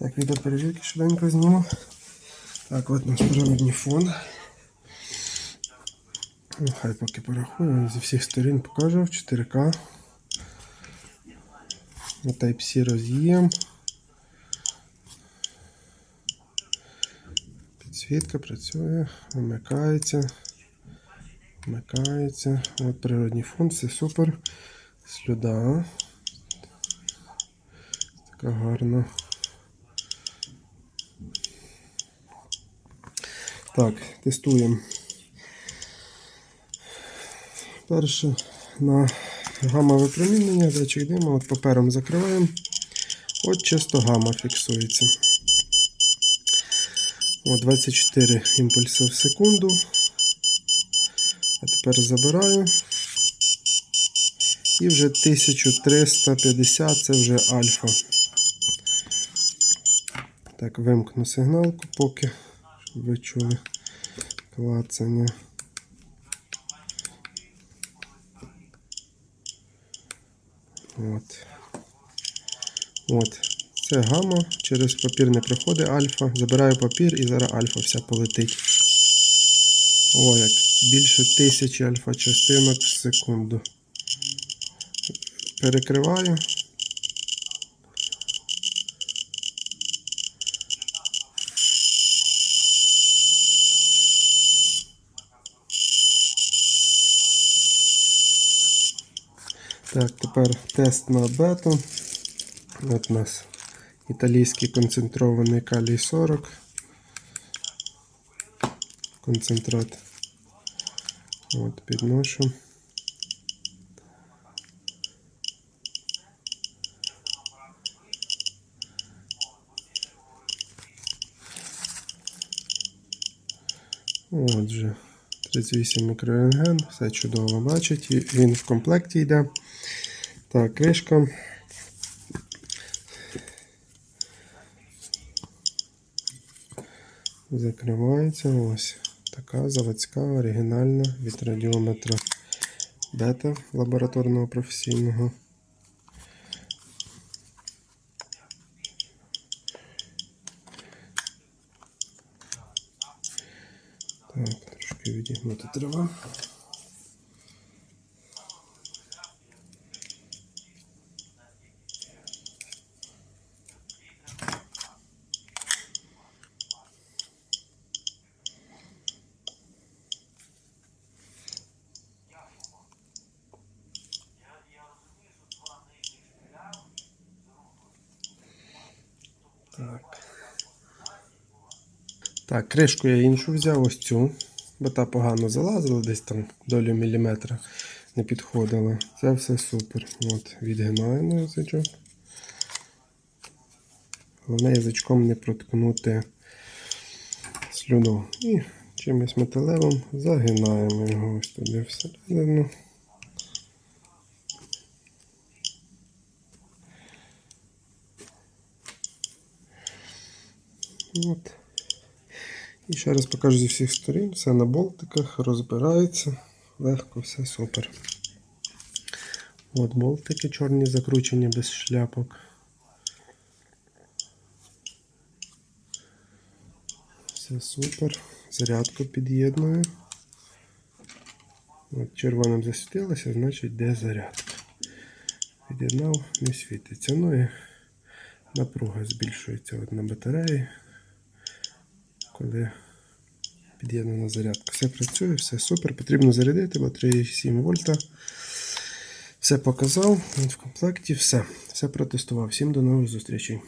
Так, відеоперевірки швиденько зніму. Так, от наш природний фон. Ну, хай поки порахую, зі всіх сторін покажу 4К. Type-C роз'єм. Підсвітка працює, вимикається. Вмикається. От природний фон, все супер. Слюда. Така гарна. Так, тестуємо. Перше на гамма випромінення, датчик диму, от папером закриваємо. От чисто гамма фіксується. От 24 імпульси в секунду. А тепер забираю. І вже 1350 це вже альфа. Так, вимкну сигналку поки, ви чули клацання. От. От. Це гамма, через папір не проходить альфа. Забираю папір і зараз альфа вся полетить. О, як більше тисячі альфа частинок в секунду. Перекриваю. Так, тепер тест на бету. От у нас італійський концентрований калій 40. Концентрат. От, підношу. Отже, 38 мікрорентген, все чудово бачить. Він в комплекті йде. Так, кришка. Закривається ось така заводська оригінальна від радіометра бета лабораторного професійного. Трошки відігнути треба. Так, кришку я іншу взяв, ось цю, бо та погано залазила, десь там долю міліметра не підходила. Це все супер. От, відгинаємо язичок. Головне язичком не проткнути слюну. І чимось металевим загинаємо його ось туди всередину. От. І ще раз покажу зі всіх сторін. Все на болтиках, розбирається. Легко, все супер. От болтики чорні закручені без шляпок. Все супер. Зарядку під'єдную. От червоним засвітилося, значить де зарядка. Під'єднав, не світиться. Ну і напруга збільшується от на батареї коли під'єднана зарядка. Все працює, все супер. Потрібно зарядити, бо 3,7 вольта. Все показав. В комплекті все. Все протестував. Всім до нових зустрічей.